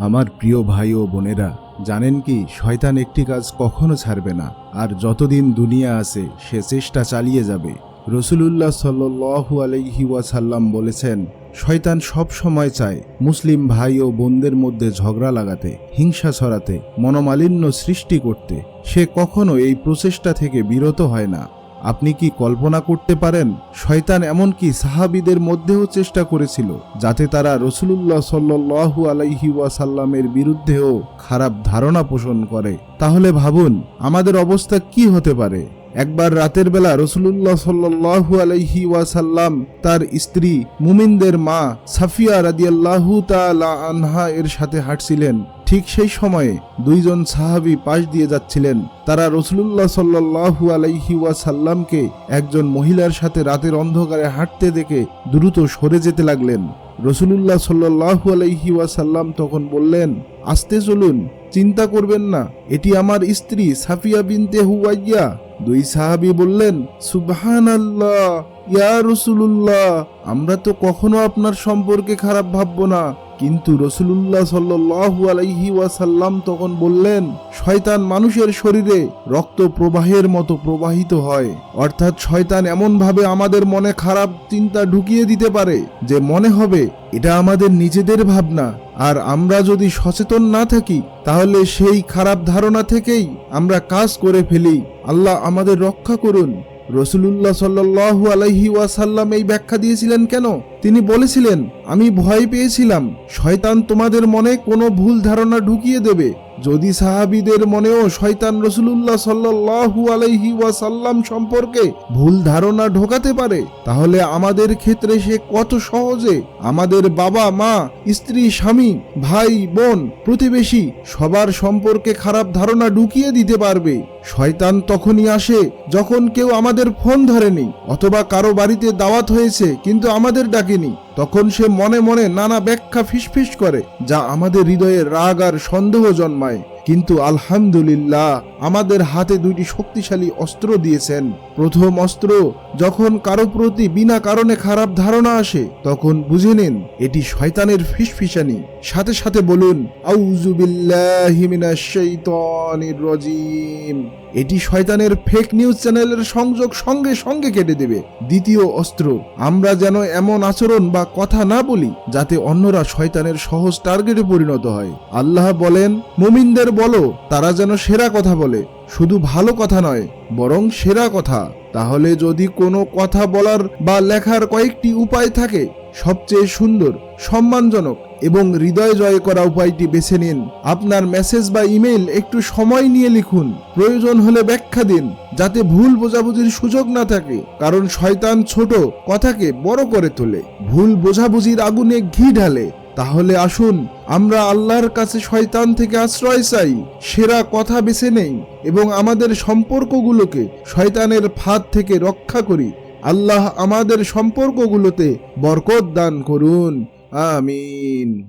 আমার প্রিয় ভাই ও বোনেরা, জানেন কি, শয়তান একটি কাজ কখনো ছাড়বে না, আর যতদিন দুনিয়া আছে, সে চেষ্টা চালিয়ে যাবে। রসুলুল্লাহ সাল্লু আলহি ওয়াসাল্লাম বলেছেন, শয়তান সব সময় চায় মুসলিম ভাই ও বোনদের মধ্যে ঝগড়া লাগাতে, হিংসা ছড়াতে, মনোমালিন্য সৃষ্টি করতে। সে কখনো এই প্রচেষ্টা থেকে বিরত হয় না। আপনি কি কল্পনা করতে পারেন, শয়তান এমনকি সাহাবিদের মধ্যেও চেষ্টা করেছিল, যাতে তারা রসুলুল্লাহ সাল্লু আলাইহি ওয়াসাল্লামের বিরুদ্ধেও খারাপ ধারণা পোষণ করে? তাহলে ভাবুন, আমাদের অবস্থা কি হতে পারে? একবার রাতের বেলা রসুলুল্লাহ সাল্লু আলাইহি ওয়াসাল্লাম, তার স্ত্রী, মুমিনদের মা, সাফিয়া রাদিয়াল্লাহু তাআলা আনহা এর সাথে হাঁটছিলেন। ঠিক সেই সময়ে দুইজন সাহাবি পাশ দিয়ে যাচ্ছিলেন। তারা রসুলুল্লাহ সাল্লাহু আলাইহি ওয়াসাল্লামকে একজন মহিলার সাথে রাতের অন্ধকারে হাঁটতে দেখে দ্রুত সরে যেতে লাগলেন। রসুলুল্লাহ সাল্লাহু আলাইহি ওয়াসাল্লাম তখন বললেন, আসতে চলুন, চিন্তা করবেন না, এটি আমার স্ত্রী সাফিয়া বিনতে হুয়াইয়া দুই সাহাবি বললেন সুবহান আল্লাহ ইয়া রসুলুল্লাহ, আমরা তো কখনো আপনার সম্পর্কে খারাপ ভাববো না। কিন্তু রসুলুল্লাহ সাল্লু আলাইহি ওয়াসাল্লাম তখন বললেন, শয়তান মানুষের শরীরে রক্ত প্রবাহের মতো প্রবাহিত হয়। অর্থাৎ শয়তান এমনভাবে আমাদের মনে খারাপ চিন্তা ঢুকিয়ে দিতে পারে, যে মনে হবে, এটা আমাদের নিজেদের ভাবনা। আর আমরা যদি সচেতন না থাকি, তাহলে সেই খারাপ ধারণা থেকেই আমরা কাজ করে ফেলি। আল্লাহ আমাদের রক্ষা করুন। রসুলুল্লাহ সাল্লু আলহি ওয়াসাল্লাম এই ব্যাখ্যা দিয়েছিলেন কেন? তিনি বলেছিলেন, আমি ভয় পেয়েছিলাম। শয়তান তোমাদের মনে কোনো ভুল ধারণা ঢুকিয়ে দেবে। যদি সাহাবিদের মনেও শয়তান রসুলুল্লাহ সাল্লু আলাইহি ওয়াসাল্লাম সম্পর্কে ভুল ধারণা ঢোকাতে পারে, তাহলে আমাদের ক্ষেত্রে সে কত সহজে আমাদের বাবা, মা, স্ত্রী, স্বামী, ভাই, বোন, প্রতিবেশী সবার সম্পর্কে খারাপ ধারণা ঢুকিয়ে দিতে পারবে। শয়তান তখনই আসে যখন কেউ আমাদের ফোন ধরেনি অথবা কারও বাড়িতে দাওয়াত হয়েছে, কিন্তু আমাদের ডাকেনি তখন সে মনে মনে নানা ব্যাখ্যা ফিসফিস করে, যা আমাদের হৃদয়ে রাগ আর সন্দেহ জন্মায়। কিন্তু আলহামদুলিল্লাহ, আমাদের হাতে দুইটি শক্তিশালী অস্ত্র দিয়েছেন। প্রথম অস্ত্র, যখন কারও প্রতি বিনা কারণে খারাপ ধারণা আসে, তখন বুঝে নিন, এটি শয়তানের ফিসফিসানি। সাথে সাথে বলুন আউজুবিল্লাহি এটি শয়তানের ফেক নিউজ চ্যানেলের সংযোগ সঙ্গে সঙ্গে কেটে দেবে। দ্বিতীয় অস্ত্র, আমরা যেন এমন আচরণ বা কথা না বলি, যাতে অন্যরা শয়তানের সহজ টার্গেটে পরিণত হয়। আল্লাহ বলেন, মুমিনদের বলো, তারা যেন সেরা কথা বলে। শুধু ভালো কথা নয়, বরং সেরা কথা। তাহলে যদি কোনো কথা বলার বা লেখার কয়েকটি উপায় থাকে, সবচেয়ে সুন্দর, সম্মানজনক এবং হৃদয় জয় করা উপায়টি বেছে নিন। আপনার মেসেজ বা ইমেল একটু সময় নিয়ে লিখুন। প্রয়োজন হলে ব্যাখ্যা দিন, যাতে ভুল বোঝাবুঝির সুযোগ না থাকে, কারণ শয়তান ছোট কথাকে বড় করে তোলে। ভুল বোঝাবুঝির আগুনে ঘি ঢালে। তাহলে আসুন, আমরা আল্লাহর কাছে শয়তান থেকে আশ্রয় চাই, সেরা কথা বেছে নেই, এবং আমাদের সম্পর্কগুলোকে শয়তানের ফাঁদ থেকে রক্ষা করি। আল্লাহ আমাদের সম্পর্কগুলোতে বরকত দান করুন। আমিন।